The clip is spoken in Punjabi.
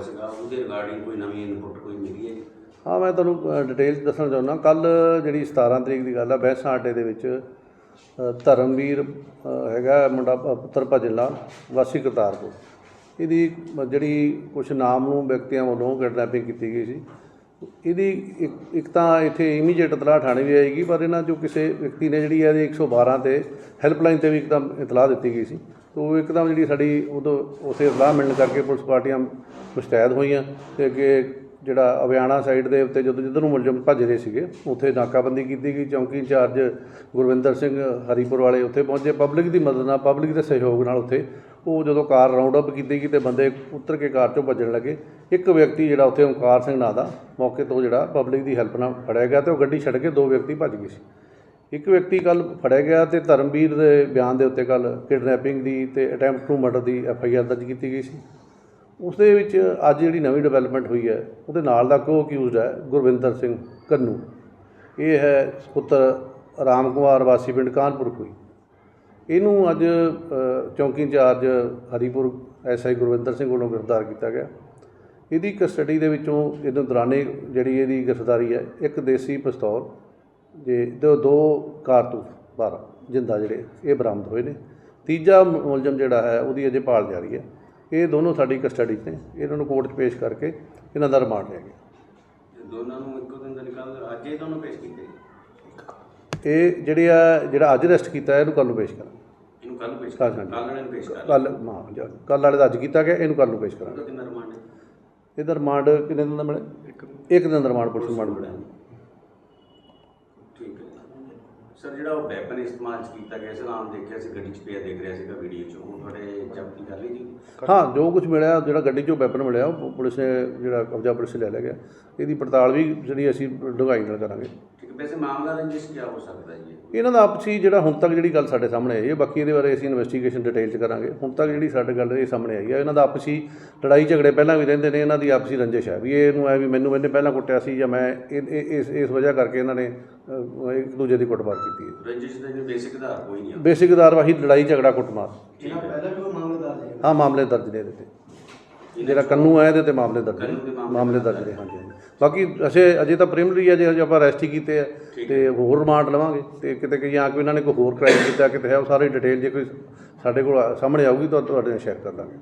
ਹੋਇਆ ਸੀਗਾ, ਉਹਦੇ ਰਿਗਾਰਡਿੰਗ ਕੋਈ ਨਵੀਂ ਇਨਪੁਟ ਕੋਈ ਮਿਲੀ ਹੈ? ਹਾਂ, ਮੈਂ ਤੁਹਾਨੂੰ ਡਿਟੇਲ ਦੱਸਣਾ ਚਾਹੁੰਦਾ। ਕੱਲ ਜਿਹੜੀ 17 ਤਰੀਕ ਦੀ ਗੱਲ ਆ ਬੈਂਸਾ ਆਟੇ ਦੇ ਵਿੱਚ ਧਰਮਵੀਰ ਹੈਗਾ ਮੁੰਡਾ ਪ- ਪੁੱਤਰ ਭਜਨ ਵਾਸੀ ਕਰਤਾਰਪੁਰ। ਇਹਦੀ ਜਿਹੜੀ ਕੁਝ ਨਾਮ ਨੂੰ ਵਿਅਕਤੀਆਂ ਵੱਲੋਂ ਕਿਡਨੈਪਿੰਗ ਕੀਤੀ ਗਈ ਸੀ, ਇਹਦੀ ਇੱਕ ਤਾਂ ਇੱਥੇ ਇਮੀਡੀਏਟ ਇਤਲਾਹ ਥਾਣੇ ਵੀ ਆਏਗੀ, ਪਰ ਇਹਨਾਂ ਚੋਂ ਕਿਸੇ ਵਿਅਕਤੀ ਨੇ ਜਿਹੜੀ ਇਹਦੀ 112 ਤੇ ਹੈਲਪਲਾਈਨ ਤੇ ਵੀ ਇੱਕਦਮ ਇਤਲਾਹ ਦਿੱਤੀ ਗਈ ਸੀ। ਉਹ ਇੱਕਦਮ ਜਿਹੜੀ ਸਾਡੀ ਉਦੋਂ ਉਸੇ ਇਤਲਾਹ ਮਿਲਣ ਕਰਕੇ ਪੁਲਿਸ ਪਾਰਟੀਆਂ ਮੁਸ਼ਤੈਦ ਹੋਈਆਂ ਤੇ ਅੱਗੇ ਜਿਹੜਾ ਅਵਿਆਣਾ ਸਾਈਡ ਦੇ ਉੱਤੇ ਜਦੋਂ ਜਿੱਧਰ ਨੂੰ ਮੁਲਜ਼ਮ ਭੱਜ ਰਹੇ ਸੀਗੇ, ਉੱਥੇ ਨਾਕਾਬੰਦੀ ਕੀਤੀ ਗਈ, ਚੌਂਕੀ ਇੰਚਾਰਜ ਗੁਰਵਿੰਦਰ ਸਿੰਘ ਹਰੀਪੁਰ ਵਾਲੇ ਉੱਥੇ ਪਹੁੰਚੇ। ਪਬਲਿਕ ਦੀ ਮਦਦ ਨਾਲ ਪਬਲਿਕ ਦੇ ਸਹਿਯੋਗ ਨਾਲ ਉੱਥੇ ਉਹ ਜਦੋਂ ਕਾਰ ਰਾਉਂਡ ਅਪ ਕੀਤੀ ਗਈ ਤੇ ਬੰਦੇ ਉਤਰ ਕੇ ਕਾਰ ਚੋਂ ਭੱਜਣ ਲੱਗੇ। ਇੱਕ ਵਿਅਕਤੀ ਜਿਹੜਾ ਉੱਥੇ ਓਮਕਾਰ ਸਿੰਘ ਨਾਂ ਦਾ, ਮੌਕੇ ਤੋਂ ਜਿਹੜਾ ਪਬਲਿਕ ਦੀ ਹੈਲਪ ਨਾਲ ਫੜਿਆ ਗਿਆ ਤੇ ਉਹ ਗੱਡੀ ਛੱਡ ਕੇ ਦੋ ਵਿਅਕਤੀ ਭੱਜ ਗਏ ਸੀ। ਇੱਕ ਵਿਅਕਤੀ ਕੱਲ ਫੜਿਆ ਗਿਆ ਤੇ ਧਰਮਵੀਰ ਦੇ ਬਿਆਨ ਦੇ ਉੱਤੇ ਕੱਲ ਕਿਡਨੈਪਿੰਗ ਦੀ ਤੇ ਅਟੈਂਪਟ ਟੂ ਮਰਡਰ ਦੀ ਐਫ ਆਈ ਆਰ ਦਰਜ ਕੀਤੀ ਗਈ ਸੀ। ਉਸ ਦੇ ਵਿੱਚ ਅੱਜ ਜਿਹੜੀ ਨਵੀਂ ਡਿਵੈਲਪਮੈਂਟ ਹੋਈ ਹੈ, ਉਹਦੇ ਨਾਲ ਦਾ ਕੋ ਅਕਿਊਜ਼ਡ ਹੈ ਗੁਰਵਿੰਦਰ ਸਿੰਘ ਕੰਨੂ। ਇਹ ਹੈ ਪੁੱਤਰ ਰਾਮ ਕੁਮਾਰ ਵਾਸੀ ਪਿੰਡ ਕਾਨਪੁਰ ਕੋਈ ਇਹਨੂੰ ਅੱਜ ਚੌਂਕੀ incharge Haripur S I Gurvinder Singh ਵੱਲੋਂ ਗ੍ਰਿਫਤਾਰ ਕੀਤਾ ਗਿਆ। ਇਹਦੀ ਕਸਟਡੀ ਦੇ ਵਿੱਚੋਂ ਇਹਦੇ ਦੌਰਾਨੇ ਜਿਹੜੀ ਇਹਦੀ ਗ੍ਰਿਫਤਾਰੀ ਹੈ, ਇੱਕ ਦੇਸੀ ਪਿਸਤੌਲ ਜੇ ਦੋ ਦੋ ਕਾਰਤੂਸ 12 ਜਿੰਦਾ ਜਿਹੜੇ ਇਹ ਬਰਾਮਦ ਹੋਏ ਨੇ। ਤੀਜਾ ਮੁਲਜ਼ਮ ਜਿਹੜਾ ਹੈ ਉਹਦੀ ਅਜੇ ਭਾਲ ਜਾਰੀ ਹੈ। ਇਹ ਦੋਨੋਂ ਸਾਡੀ ਕਸਟਡੀ 'ਚ ਨੇ। ਇਹਨਾਂ ਨੂੰ ਕੋਰਟ 'ਚ ਪੇਸ਼ ਕਰਕੇ ਇਹਨਾਂ ਦਾ ਰਿਮਾਂਡ ਲਿਆ ਗਿਆ। ਤੇ ਦੋਨਾਂ ਨੂੰ ਇੱਕੋ ਦਿਨ ਦਾ ਨਿਕਾਲ ਅੱਜ ਇਹ ਤੁਹਾਨੂੰ ਪੇਸ਼ ਕੀਤੇ ਇਹ ਜਿਹੜੇ ਆ ਜਿਹੜਾ ਅੱਜ ਅਰੈਸਟ ਕੀਤਾ ਹੈ ਇਹਨੂੰ ਕੱਲ ਨੂੰ ਪੇਸ਼ ਕਰਾਂਗੇ। ਇਹਨੂੰ ਕੱਲ ਪੇਸ਼ ਕੱਲ੍ਹ ਕਰ ਹਾਂਜੀ। ਕੱਲ ਵਾਲੇ ਨੂੰ ਪੇਸ਼ ਕਰ ਕੱਲ ਹਾਂ ਕੱਲ ਵਾਲੇ ਦਾ ਅੱਜ ਕੀਤਾ ਗਿਆ ਇਹਨੂੰ ਕੱਲ ਨੂੰ ਪੇਸ਼ ਕਰਾਂਗੇ। ਕਿੰਨਾ ਰਿਮਾਂਡ ਹੈ? ਇਹਦਾ ਰਿਮਾਂਡ ਕਿੰਨੇ ਦਿਨ ਦਾ ਮਿਲੇ ਇੱਕ ਦਿਨ ਦਾ ਰਿਮਾਂਡ ਪੁਲਿਸ ਰਿਮਾਂਡ ਮਿਲਿਆ ਠੀਕ ਹੈ ਸਰ ਜਿਹੜਾ ਉਹ ਵੈਪਨ ਇਸਤੇਮਾਲ 'ਚ ਕੀਤਾ ਗਿਆ ਸੀ ਆਮ ਦੇਖਿਆ ਸੀ ਗੱਡੀ 'ਚ ਪਿਆ ਦੇਖ ਰਿਹਾ ਸੀਗਾ ਵੀਡੀਓ 'ਚ। ਉਹ ਤੁਹਾਡੇ ਜ਼ਬਤੀ ਕਰ ਲਈ ਜੀ? ਹਾਂ ਜੋ ਕੁਝ ਮਿਲਿਆ ਜਿਹੜਾ ਗੱਡੀ 'ਚੋਂ ਵੈਪਨ ਮਿਲਿਆ ਉਹ ਪੁਲਿਸ ਨੇ ਜਿਹੜਾ ਕਬਜ਼ਾ ਪੁਲਿਸ ਲੈ ਲਿਆ ਗਿਆ। ਇਹਦੀ ਪੜਤਾਲ ਵੀ ਜਿਹੜੀ ਅਸੀਂ ਡੂੰਘਾਈ ਨਾਲ ਕਰਾਂਗੇ। ਵੈਸੇ ਮਾਮਲਾ ਰੰਜਿਸ਼ ਕੀ ਹੋ ਸਕਦਾ ਜੀ ਇਹ? ਇਹਨਾਂ ਦਾ ਆਪਸੀ ਜਿਹੜਾ ਹੁਣ ਤੱਕ ਜਿਹੜੀ ਗੱਲ ਸਾਡੇ ਸਾਹਮਣੇ ਆਈ ਹੈ ਬਾਕੀ ਇਹਦੇ ਬਾਰੇ ਅਸੀਂ ਇਨਵੈਸਟੀਗੇਸ਼ਨ ਡਿਟੇਲ 'ਚ ਕਰਾਂਗੇ। ਹੁਣ ਤੱਕ ਜਿਹੜੀ ਸਾਡੇ ਗੱਲ ਇਹ ਸਾਹਮਣੇ ਆਈ ਹੈ ਇਹਨਾਂ ਦਾ ਆਪਸੀ ਲੜਾਈ ਝਗੜੇ ਪਹਿਲਾਂ ਵੀ ਰਹਿੰਦੇ ਨੇ ਇਹਨਾਂ ਦੀ ਆਪਸੀ ਰੰਜਿਸ਼ ਹੈ। ਵੀ ਇਹ ਇਹਨੂੰ ਐ ਵੀ ਮੈਨੂੰ ਇਹਨੇ ਪਹਿਲਾਂ ਕੁੱਟਿਆ ਸੀ ਜਾਂ ਮੈਂ ਇਸ ਇਸ ਵਜ੍ਹਾ ਕਰਕੇ ਇਹਨਾਂ ਨੇ ਇੱਕ ਦੂਜੇ ਦੀ ਕੁੱਟਮਾਰ ਕੀਤੀ ਹੈ। ਰੰਜਿਸ਼ ਦਾ ਜੀ ਬੇਸਿਕ ਆਧਾਰ ਕੋਈ ਨਹੀਂ ਹੈ ਬੇਸਿਕ ਆਧਾਰਵਾਹੀ ਲੜਾਈ ਝਗੜਾ ਕੁੱਟਮਾਰ। ਠੀਕ ਹੈ ਪਹਿਲਾਂ ਵੀ ਉਹ ਮਾਮਲੇ ਦਰਜ ਹੈ ਹਾਂ ਮਾਮਲੇ ਦਰਜ ਨੇ ਇਹਦੇ ਤੇ। ਜਿਹੜਾ ਕੰਨੂ ਹੈ ਇਹਦੇ ਤੇ ਮਾਮਲੇ ਦਰਜ ਨੇ ਮਾਮਲੇ ਦਰਜ ਨੇ ਹਾਂਜੀ ਹਾਂਜੀ। ਬਾਕੀ ਅਸੀਂ ਅਜੇ ਤਾਂ ਪ੍ਰੀਮਰੀ ਹੈ ਜੇ ਅਜੇ ਆਪਾਂ ਅਰੈਸਟ ਹੀ ਕੀਤੇ ਆ ਤੇ ਹੋਰ ਰਿਮਾਂਡ ਲਵਾਂਗੇ। ਤੇ ਕਿਤੇ ਕਿ ਜਾਂ ਕੋਈ ਇਹਨਾਂ ਨੇ ਕੋਈ ਹੋਰ ਕ੍ਰਾਈਮ ਕੀਤਾ ਕਿਤੇ ਹੈ ਉਹ ਸਾਰੀ ਡਿਟੇਲ ਜੇ ਕੋਈ ਸਾਡੇ ਕੋਲ ਸਾਹਮਣੇ ਆਊਗੀ ਤਾਂ ਤੁਹਾਡੇ ਨਾਲ ਸ਼ੇਅਰ ਕਰ ਦਾਂਗੇ।